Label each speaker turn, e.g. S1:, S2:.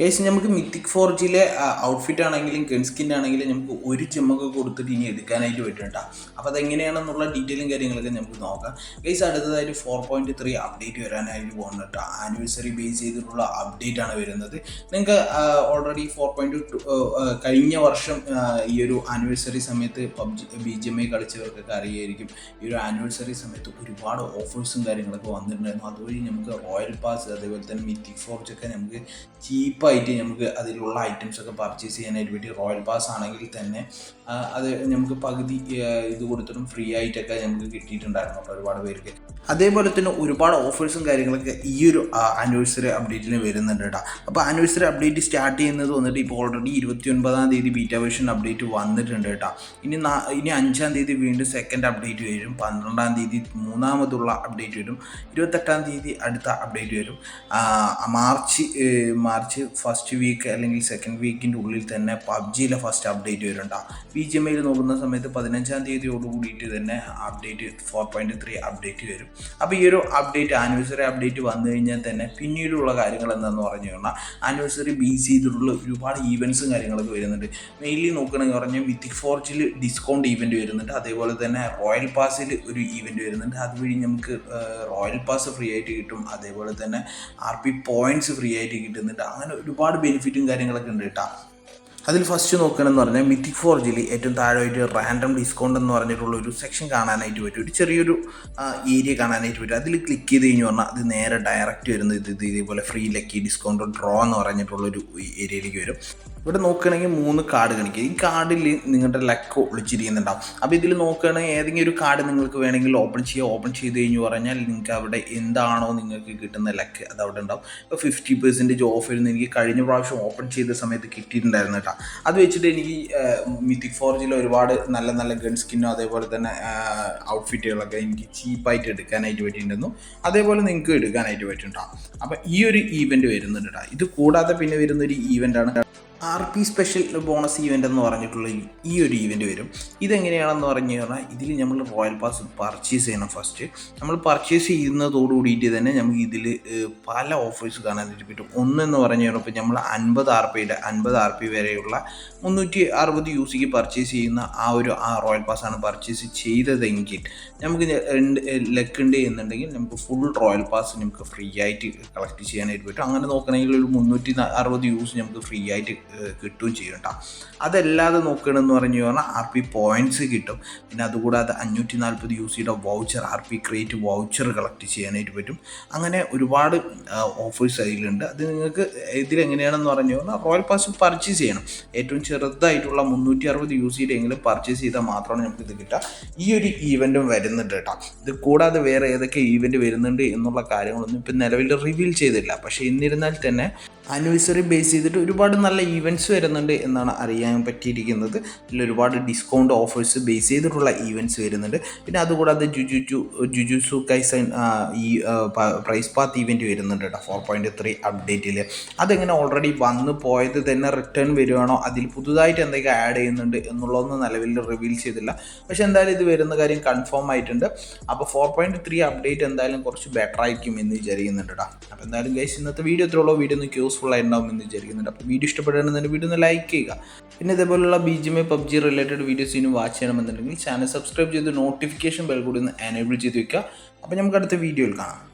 S1: Guys നമുക്ക് mythic ഫോർജിലെ outfit ആണെങ്കിലും ഗൺസ്കിൻ ആണെങ്കിലും നമുക്ക് ഒരു ചെമ്മൊക്കെ കൊടുത്തിട്ട് ഇനി എടുക്കാനായിട്ട് പറ്റുന്നുണ്ടാ അപ്പോൾ അതെങ്ങനെയാണെന്നുള്ള ഡീറ്റെയിലും കാര്യങ്ങളൊക്കെ നമുക്ക് നോക്കാം. ഗൈസ് അടുത്തതായിട്ട് ഫോർ പോയിന്റ് ത്രീ അപ്ഡേറ്റ് വരാനായിട്ട് പോകുന്നുണ്ട് ആനിവേഴ്സറി ബേസ് ചെയ്തിട്ടുള്ള അപ്ഡേറ്റ് ആണ് വരുന്നത്. നിങ്ങൾക്ക് ഓൾറെഡി ഫോർ പോയിന്റ് ടു കഴിഞ്ഞ വർഷം ഈ ഒരു ആനിവേഴ്സറി സമയത്ത് PUBG B G M I കളിച്ചവർക്കൊക്കെ അറിയായിരിക്കും. ഈ ഒരു ആനിവേഴ്സറി സമയത്ത് ഒരുപാട് ഓഫേഴ്സും കാര്യങ്ങളൊക്കെ വന്നിട്ടുണ്ടായിരുന്നു. അതുവഴി നമുക്ക് റോയൽ പാസ് അതേപോലെ തന്നെ മിത്തിക് ഫോർജ് ഒക്കെ നമുക്ക് ചീപ്പായിട്ട് നമുക്ക് അതിലുള്ള ഐറ്റംസ് ഒക്കെ പർച്ചേസ് ചെയ്യാനായിട്ട് പറ്റി റോയൽ പാസ് ആണെങ്കിൽ തന്നെ അത് നമുക്ക് പകുതി ഇത് കൊടുത്തിട്ടും ഫ്രീ ആയിട്ടൊക്കെ നമുക്ക് കിട്ടിയിട്ടുണ്ടായിരുന്നു. അപ്പോൾ ഒരുപാട് പേർക്ക് അതേപോലെ തന്നെ ഒരുപാട് ഓഫേഴ്സും കാര്യങ്ങളൊക്കെ ഈ ഒരു ആനിവേഴ്സറി അപ്ഡേറ്റിന് വരുന്നുണ്ട് കേട്ടോ അപ്പോൾ ആനിവേഴ്സറി അപ്ഡേറ്റ് സ്റ്റാർട്ട് ചെയ്യുന്നത് വന്നിട്ട് ഇപ്പോൾ ഓൾറെഡി ഇരുപത്തി ഒൻപതാം തീയതി ബീറ്റ വേർഷൻ അപ്ഡേറ്റ് വന്നിട്ടുണ്ട് കേട്ടോ ഇനി ഇനി അഞ്ചാം തീയതി വീണ്ടും സെക്കൻഡ് അപ്ഡേറ്റ് വരും. പന്ത്രണ്ടാം തീയതി മൂന്നാമതുള്ള അപ്ഡേറ്റ് വരും. ഇരുപത്തെട്ടാം തീയതി അടുത്ത അപ്ഡേറ്റ് വരും. മാർച്ച് മാർച്ച് ഫസ്റ്റ് വീക്ക് അല്ലെങ്കിൽ സെക്കൻഡ് വീക്കിന്റെ ഉള്ളിൽ തന്നെ പബ്ജിയിലെ ഫസ്റ്റ് അപ്ഡേറ്റ് വരുന്നുണ്ടാ ബി ജി എം ഐയിൽ നോക്കുന്ന സമയത്ത് പതിനഞ്ചാം തീയതിയോട് കൂടിയിട്ട് തന്നെ update four point three update വരും. അപ്പോൾ ഈ ഒരു അപ്ഡേറ്റ് ആനിവേഴ്സറി അപ്ഡേറ്റ് വന്നു കഴിഞ്ഞാൽ തന്നെ പിന്നീടുള്ള കാര്യങ്ങൾ എന്താണെന്ന് പറഞ്ഞു കഴിഞ്ഞാൽ ആനിവേഴ്സറി ബേസ് ചെയ്തിട്ടുള്ള ഒരുപാട് ഈവൻസും കാര്യങ്ങളൊക്കെ വരുന്നുണ്ട്. മെയിൻലി നോക്കുകയാണെങ്കിൽ പറഞ്ഞാൽ മിത്തിക് ഫോർജിൽ ഡിസ്കൗണ്ട് ഈവന്റ് വരുന്നുണ്ട്. അതേപോലെ തന്നെ റോയൽ പാസിൽ ഒരു ഈവന്റ് വരുന്നുണ്ട്. അതുവഴി നമുക്ക് റോയൽ പാസ് ഫ്രീ ആയിട്ട് കിട്ടും. അതേപോലെ തന്നെ ആർ പി പോയിന്റ്സ് ഫ്രീ ആയിട്ട് കിട്ടുന്നുണ്ട്. അങ്ങനെ ഒരുപാട് ബെനിഫിറ്റും കാര്യങ്ങളൊക്കെ ഉണ്ട് കേട്ടോ. അതിൽ ഫസ്റ്റ് നോക്കുകയാണെന്ന് പറഞ്ഞാൽ മിത്തിക് ഫോർജിൽ ഏറ്റവും താഴെയായിട്ട് റാൻഡം ഡിസ്കൗണ്ട് എന്ന് പറഞ്ഞിട്ടുള്ള ഒരു സെക്ഷൻ കാണാനായിട്ട് പറ്റും. ഒരു ചെറിയൊരു ഏരിയ കാണാനായിട്ട് പറ്റും. അതിൽ ക്ലിക്ക് ചെയ്ത് കഴിഞ്ഞ് പറഞ്ഞാൽ അത് നേരെ ഡയറക്റ്റ് വരുന്നത് ഇത് ഇതേപോലെ ഫ്രീ ലക്കി ഡിസ്കൗണ്ട് ഡ്രോ എന്ന് പറഞ്ഞിട്ടുള്ളൊരു ഏരിയയിലേക്ക് വരും. ഇവിടെ നോക്കുകയാണെങ്കിൽ മൂന്ന് കാർഡ് കാണിക്കുക. ഈ കാർഡിൽ നിങ്ങളുടെ ലക്ക് ഒളിച്ചിരിക്കുന്നുണ്ടാവും. അപ്പോൾ ഇതിൽ നോക്കുകയാണെങ്കിൽ ഏതെങ്കിലും ഒരു കാർഡ് നിങ്ങൾക്ക് വേണമെങ്കിൽ ഓപ്പൺ ചെയ്യുക. ഓപ്പൺ ചെയ്ത് കഴിഞ്ഞ് പറഞ്ഞാൽ നിങ്ങൾക്ക് അവിടെ എന്താണോ നിങ്ങൾക്ക് കിട്ടുന്ന ലക്ക് അത് അവിടെ ഉണ്ടാവും. ഇപ്പോൾ ഫിഫ്റ്റി പെർസെന്റേജ് ഓഫ് ഇരുന്ന് എനിക്ക് കഴിഞ്ഞ പ്രാവശ്യം ഓപ്പൺ ചെയ്ത സമയത്ത് കിട്ടിയിട്ടുണ്ടായിരുന്നു കേട്ടോ. അത് വെച്ചിട്ട് എനിക്ക് മിത്തിക് ഫോർജിൽ ഒരുപാട് നല്ല നല്ല ഗൺ സ്കിന്നും അതേപോലെ തന്നെ ഔട്ട്ഫിറ്റുകളൊക്കെ എനിക്ക് ചീപ്പായിട്ട് എടുക്കാനായിട്ട് പറ്റിയിട്ടുണ്ടെന്നു അതേപോലെ നിങ്ങൾക്ക് എടുക്കാനായിട്ട് പറ്റുന്നുണ്ടാവും അപ്പോൾ ഈ ഒരു ഈവന്റ് വരുന്നുണ്ട് കേട്ടോ. ഇത് കൂടാതെ പിന്നെ വരുന്നൊരു ഈവന്റാണ് R P special bonus event എന്ന് പറഞ്ഞിട്ടുള്ള ഈ- ഒരു ഈവന്റ് വരും. ഇതെങ്ങനെയാണെന്ന് പറഞ്ഞു കഴിഞ്ഞാൽ ഇതിൽ നമ്മൾ റോയൽ പാസ് പർച്ചേസ് ചെയ്യണം ഫസ്റ്റ് നമ്മൾ പർച്ചേസ് ചെയ്യുന്നതോട് കൂടിയിട്ട് തന്നെ നമുക്ക് ഇതിൽ പല ഓഫേഴ്സ് കാണാനായിട്ട് പറ്റും. ഒന്നെന്ന് പറഞ്ഞു കഴിഞ്ഞാൽ ഇപ്പോൾ നമ്മൾ അൻപത് ആർ പിയുടെ അൻപത് ആർ പി വരെയുള്ള മുന്നൂറ്റി അറുപത് യു സിക്ക് പർച്ചേസ് ചെയ്യുന്ന ആ ഒരു ആ റോയൽ പാസ് ആണ് പർച്ചേസ് ചെയ്തതെങ്കിൽ നമുക്ക് ലക്ക് ഉണ്ട് എന്നുണ്ടെങ്കിൽ നമുക്ക് ഫുൾ റോയൽ പാസ് നമുക്ക് ഫ്രീ ആയിട്ട് കളക്ട് ചെയ്യാനായിട്ട് പറ്റും. അങ്ങനെ നോക്കണമെങ്കിൽ ഒരു മുന്നൂറ്റി അറുപത് യൂസ് നമുക്ക് ഫ്രീ ആയിട്ട് കിട്ടുകയും ചെയ്യും കേട്ടോ അതല്ലാതെ നോക്കണമെന്ന് പറഞ്ഞു പറഞ്ഞാൽ ആർ പി പോയിന്റ്സ് കിട്ടും. പിന്നെ അതുകൂടാതെ അഞ്ഞൂറ്റി നാൽപ്പത് യു സിയുടെ voucher R P create voucher collect ചെയ്യാനായിട്ട് പറ്റും. അങ്ങനെ ഒരുപാട് ഓഫേഴ്സ് അതിലുണ്ട്. അത് നിങ്ങൾക്ക് ഇതിലെങ്ങനെയാണെന്ന് പറഞ്ഞു പറഞ്ഞാൽ റോയൽ പാസ് പർച്ചേസ് ചെയ്യണം. ഏറ്റവും ചെറുതായിട്ടുള്ള മുന്നൂറ്റി അറുപത് യു സിയുടെ എങ്കിലും പർച്ചേസ് ചെയ്താൽ മാത്രമാണ് നമുക്ക് ഇത് കിട്ടുക. ഈ ഒരു ഈവന്റും വരുന്നുണ്ട് കേട്ടോ ഇത് കൂടാതെ വേറെ ഏതൊക്കെ ഈവന്റ് വരുന്നുണ്ട് എന്നുള്ള കാര്യങ്ങളൊന്നും ഇപ്പം നിലവിൽ റിവീൽ ചെയ്തില്ല. പക്ഷേ എന്നിരുന്നാൽ തന്നെ ആനിവേഴ്സറി ബേസ് ചെയ്തിട്ട് ഒരുപാട് നല്ല ഈവന്റ്സ് വരുന്നുണ്ട് എന്നാണ് അറിയാൻ പറ്റിയിരിക്കുന്നത്. ഇതിൽ ഒരുപാട് ഡിസ്കൗണ്ട് ഓഫേഴ്സ് ബേസ് ചെയ്തിട്ടുള്ള ഈവന്റ്സ് വരുന്നുണ്ട്. പിന്നെ അതുകൂടാതെ ജുജുജു ജുജുസു കൈസൈൻ ഈ പ്രൈസ് പാത്ത് ഈവന്റ് വരുന്നുണ്ട് കേട്ടോ. ഫോർ പോയിന്റ് ത്രീ അപ്ഡേറ്റിൽ അതെങ്ങനെ ഓൾറെഡി വന്ന് പോയത് തന്നെ റിട്ടേൺ വരുവാണോ അതിൽ പുതുതായിട്ട് എന്തൊക്കെ ആഡ് ചെയ്യുന്നുണ്ട് എന്നുള്ളതൊന്നും നിലവിൽ റിവീൽ ചെയ്തില്ല. പക്ഷേ എന്തായാലും ഇത് വരുന്ന കാര്യം കൺഫേം ആയിട്ടുണ്ട്. അപ്പോൾ ഫോർ പോയിന്റ് ത്രീ അപ്ഡേറ്റ് എന്തായാലും കുറച്ച് ബെറ്റർ ആയിരിക്കും എന്ന് വിചാരിക്കുന്നുണ്ട് കേട്ടോ. അപ്പോൾ എന്തായാലും ഗൈസ് ഇന്നത്തെ വീഡിയോ എത്രയുള്ളൂ വീഡിയോ നിങ്ങൾക്ക് യൂസ്ഫുൾ ആയിട്ടുണ്ടാവും എന്ന് വിചാരിക്കുന്നുണ്ട്. അപ്പോൾ വീഡിയോ ഇഷ്ടപ്പെടുകയാണെന്നുണ്ടെങ്കിൽ വീഡിയോ ഒന്ന് ലൈക്ക് ചെയ്യുക. പിന്നെ ഇതേപോലുള്ള B G M PUBG related videos ഇനി വാച്ച് ചെയ്യണമെന്നുണ്ടെങ്കിൽ ചാനൽ സബ്സ്ക്രൈബ് ചെയ്ത് നോട്ടിഫിക്കേഷൻ ബെൽ കൂടി ഒന്ന് എനേബിൾ ചെയ്ത് വെക്കുക. അപ്പോൾ നമുക്ക് അടുത്ത വീഡിയോയിൽ കാണാം.